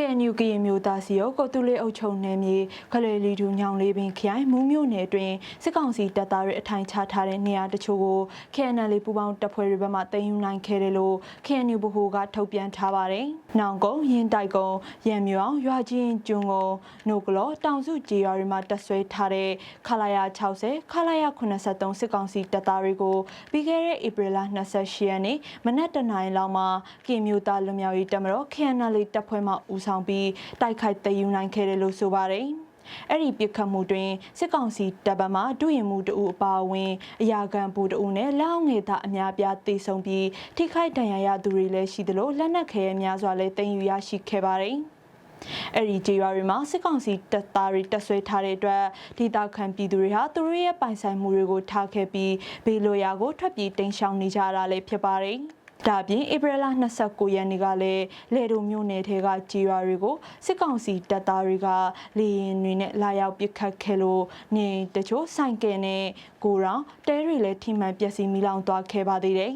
KNU ကရင်မျိုးသားစီရောကိုတူလေးအုပ်ချုပ်နယ်မြေခလေလီဒူညောင်လေးပင်ခရိုင်မူးမြို့နယ်တွင်စစ်ကောင်စီတပ်သားတွေအထိုင်ချထားတဲ့နေရာတချို့ကို KNL ပူးပေါင်းတပ်ဖွဲ့တွေဘက်မှတင်ယူနိုင်ခဲ့တယ်လို့ KNU ဗဟိုကထုတ်ပြန်ထားပါတယ်။နောင်ကုန်းရင်တိုက်ကုန်းရံမြောင်ရွာချင်းကျွန်းကုန်းနိုကလောတောင်စုကြေးရွာတွေမှာတပ်ဆွဲထားတဲ့ခလာယာ60ခလာယာ83စစ်ကောင်စီတပ်သားတွေကိုပြီးခဲ့တဲ့ဧပြီလ28ရက်နေ့မနက်တနာရီလောက်မှာကင်မျိုးသားလူမျိုးရေးတပ်မတော် KNL တပ်ဖွဲ့မှဦးဆောင်ပြီးတိုက်ခိုက်သိမ်းယူနိုင်ခဲ့တယ်လို့ဆိုပါတယ်။အဲ့ဒီပြစ်ခတ်မှုတွင်စစ်ကောင်စီတပ်ဗမာဒုရင်မှုတအူအပါအဝင်အရာခံဘူတအူနဲ့လက်အောက်ငယ်သားအများပြားတေဆုံးပြီးထိခိုက်ဒဏ်ရာရသူတွေလည်းရှိသလိုလက်နက်ခဲယမ်းများစွာလည်းတင်ယူရရှိခဲ့ပါတယ်။အဲ့ဒီကြေးရွာတွေမှာစစ်ကောင်စီတပ်သားတွေတပ်ဆွဲထားတဲ့အတွက်ဒေသခံပြည်သူတွေဟာသူတို့ရဲ့ပိုင်ဆိုင်မှုတွေကိုထားခဲ့ပြီးဘေးလိုရာကိုထွက်ပြေးတိမ်းရှောင်နေကြတာလည်းဖြစ်ပါတယ်။ ဒါပြင်ဧပြီလ29ရက်နေ့ကလည်းလေဒုံမြို့နယ်ထဲကကြေးရွာတွေကိုစစ်ကောင်စီတပ်သားတွေကလေရင်တွေနဲ့လာရောက်ပစ်ခတ်ခဲ့လို့နေအိမ်တချို့ဆိုင်ကယ်နဲ့ကိုရောင်တဲတွေလည်းထိမှန်ပျက်စီးမိလောင်သွားခဲ့ပါသေးတယ်